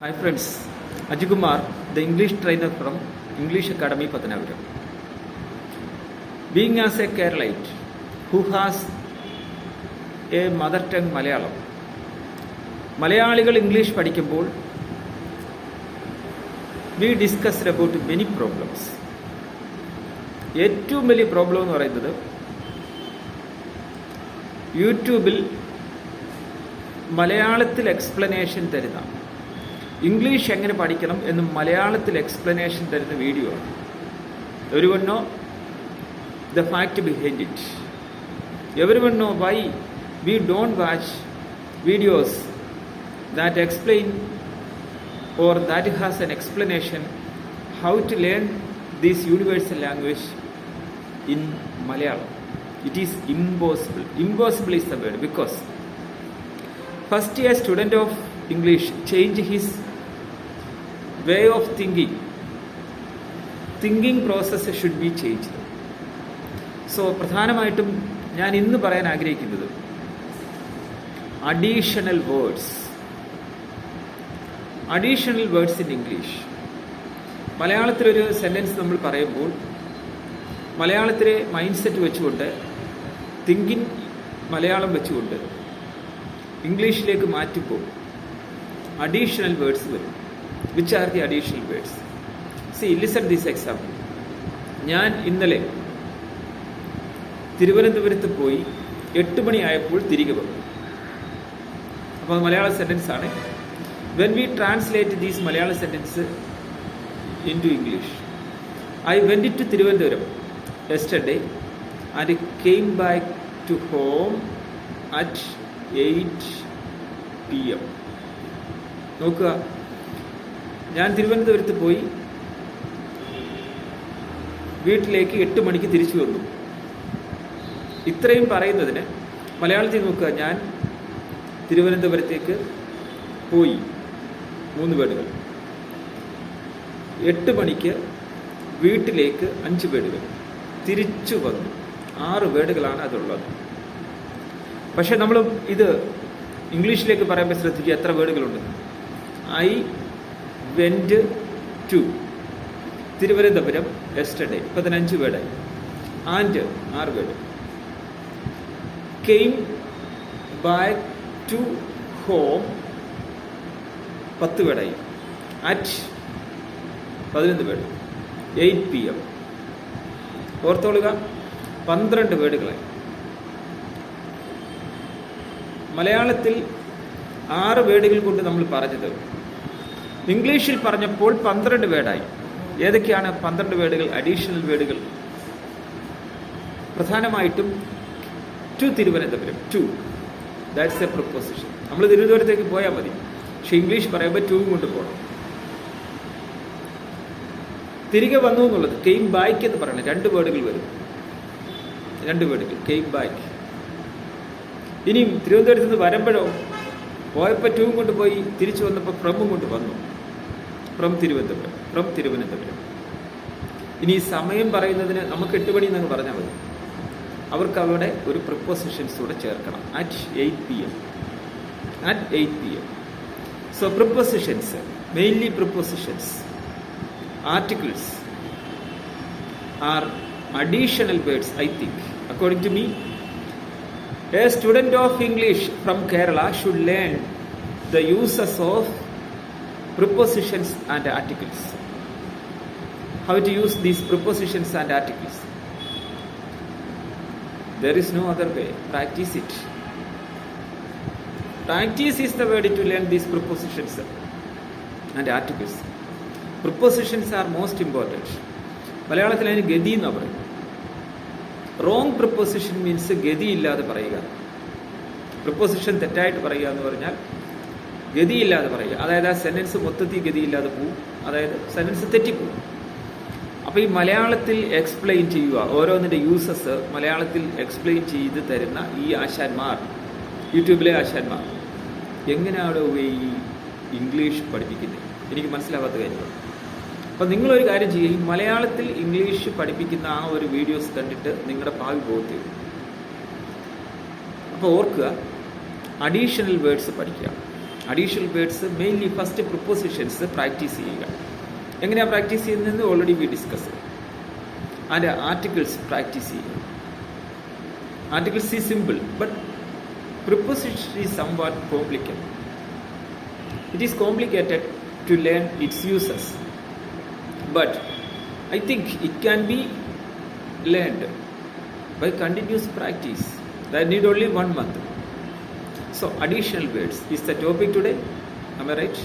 Hi friends, Ajikumar, the English trainer from English Academy Patanapuram. Being as a Keralite who has a mother tongue Malayalam മലയാളികൾ English പഠിക്കുമ്പോൾ we discussed about many problems ഏറ്റവും വലിയ problem എന്ന് പറയുന്നത് യൂട്യൂബിൽ മലയാളത്തിൽ explanation തരുന്ന English എങ്ങനെ പഠിക്കണം എന്ന് മലയാളത്തിൽ എക്സ്പ്ലനേഷൻ തരുന്ന വീഡിയോ ആണ്. Everyone know the fact behind it everyone know why we don't watch videos that explain or that has an explanation how to learn these universal language in Malayalam it is impossible impossible is the word because first year student of English change his way of thinking thinking process should be change so പ്രധാനമായിട്ടും ഞാൻ ഇന്ന് പറയാൻ ആഗ്രഹിക്കുന്നത് additional words additional words in English മലയാളത്തിലൊരു sentence നമ്മൾ പറയുമ്പോൾ മലയാളത്തിലെ mindset വെച്ചുകൊണ്ട് thinking Malayalam വെച്ചുകൊണ്ട് ഇംഗ്ലീഷിലേക്ക് മാറ്റുമ്പോൾ അഡീഷണൽ വേർഡ്സ് വരും. Which are the additional words see listen this example ഞാൻ ഇന്നലെ തിരുവനന്തപുരത്ത് പോയി എട്ട് മണിയായപ്പോൾ തിരികെ വന്നു. അപ്പോൾ മലയാള സെന്റൻസ് ആണ്. When we translate these Malayala sentence into English I went to Thiruvananthapuram yesterday and came back to home at eight P M നോക്കുക. ഞാൻ തിരുവനന്തപുരത്ത് പോയി വീട്ടിലേക്ക് എട്ട് മണിക്ക് തിരിച്ചു വന്നു. ഇത്രയും പറയുന്നതിന് മലയാളത്തിൽ നോക്കുക ഞാൻ തിരുവനന്തപുരത്തേക്ക് പോയി. മൂന്ന് പേടുകൾ. എട്ട് മണിക്ക് വീട്ടിലേക്ക് അഞ്ച് പേടുകൾ. തിരിച്ചു വന്നു. ആറ് വേർഡുകളാണ് അതുള്ളത്. പക്ഷെ നമ്മൾ ഇത് ഇംഗ്ലീഷിലേക്ക് പറയുമ്പോൾ ശ്രദ്ധിക്കുക എത്ര വേടുകളുണ്ട്? I went to Thiruvananthapuram yesterday പതിനഞ്ച് വേർഡ് ആൻഡ് ആറ് word came back to home പത്ത് വേർഡായി അറ്റ് പതിനൊന്ന് വേർഡ് എയ്റ്റ് പി എം ഓർത്തോളുക പന്ത്രണ്ട് വേർഡുകളായി മലയാളത്തിൽ ആറ് വേർഡുകൾ കൊണ്ട് നമ്മൾ പറഞ്ഞത് ഇംഗ്ലീഷിൽ പറഞ്ഞപ്പോൾ പന്ത്രണ്ട് വേർഡായി. ഏതൊക്കെയാണ് പന്ത്രണ്ട് വേർഡുകൾ അഡീഷണൽ വേർഡുകൾ? പ്രധാനമായിട്ടും to Thiruvananthapuram to that's a proposition നമ്മൾ തിരുവനന്തപുരത്തേക്ക് പോയാൽ മതി. പക്ഷെ ഇംഗ്ലീഷ് പറയുമ്പോൾ ടു കൊണ്ട് പോകണം തിരികെ വന്നു എന്നുള്ളത് കെയിം ബാക്ക് എന്ന് പറയണം. രണ്ട് വേർഡുകൾ വരും. രണ്ട് വേർഡുകൾ കെയിം ബാക്ക് ഇനിയും തിരുവനന്തപുരത്ത് നിന്ന് വരുമ്പോഴോ പോയപ്പോൾ ടൂവും കൊണ്ട് പോയി തിരിച്ചു വന്നപ്പോൾ ഫ്രമും കൊണ്ട് വന്നു. ഫ്രം തിരുവനന്തപുരം ഫ്രം തിരുവനന്തപുരം ഇനി ഈ സമയം പറയുന്നതിന് നമുക്ക് എട്ട് മണി എന്നങ്ങ് പറഞ്ഞാൽ മതി. അവർക്ക് അവിടെ ഒരു പ്രിപ്പോസിഷൻസ് കൂടെ ചേർക്കണം. At eight P M at eight P M so prepositions mainly prepositions articles are additional words I think according to me a student of English from Kerala should learn the uses of prepositions and articles. How to use these prepositions and articles? There is no other way. Practice it. Practice is the way to learn these prepositions and articles. Prepositions are most important. മലയാളത്തിൽ അതിന് ഗതി എന്നാണ് പറയും wrong preposition means ഗതിയില്ലാതെ പറയുക preposition തെറ്റായിട്ട് പറയുക എന്ന് പറഞ്ഞാൽ ഗതിയില്ലാതെ പറയുക. അതായത് ആ സെന്റൻസ് മൊത്തത്തിൽ ഗതിയില്ലാതെ പോവും. അതായത് സെന്റൻസ് തെറ്റിപ്പോവും. അപ്പോൾ ഈ മലയാളത്തിൽ എക്സ്പ്ലെയിൻ ചെയ്യുക. ഓരോന്നിന്റെ യൂസസ് മലയാളത്തിൽ എക്സ്പ്ലെയിൻ ചെയ്ത് തരുന്ന ഈ ആശാന്മാർ യൂട്യൂബിലെ ആശാന്മാർ എങ്ങനെയാണ് ഈ ഇംഗ്ലീഷ് പഠിപ്പിക്കുന്നത്? എനിക്ക് മനസ്സിലാവാത്ത കാര്യമാണ് അപ്പോൾ നിങ്ങളൊരു കാര്യം ചെയ്യുക. ഈ മലയാളത്തിൽ ഇംഗ്ലീഷ് പഠിപ്പിക്കുന്ന ആ ഒരു വീഡിയോസ് കണ്ടിട്ട് നിങ്ങളുടെ ഭാവി പോകത്തേ അപ്പോൾ ഓർക്കുക അഡീഷണൽ വേർഡ്സ് പഠിക്കുക. Additional words mainly first prepositions practice ചെയ്യുക. എങ്ങനെയാണ് പ്രാക്ടീസ് ചെയ്യുന്നതെന്ന് ഓൾറെഡി വി ഡിസ്കസ് അതിന്റെ ആർട്ടിക്കിൾസ് പ്രാക്ടീസ് ചെയ്യുക. ആർട്ടിക്കിൾസ് ഈ simple but preposition is somewhat complicated It is complicated to learn its uses, but I think it can be learned by continuous practice. That need only one month. So, additional words is the topic today. Am I right?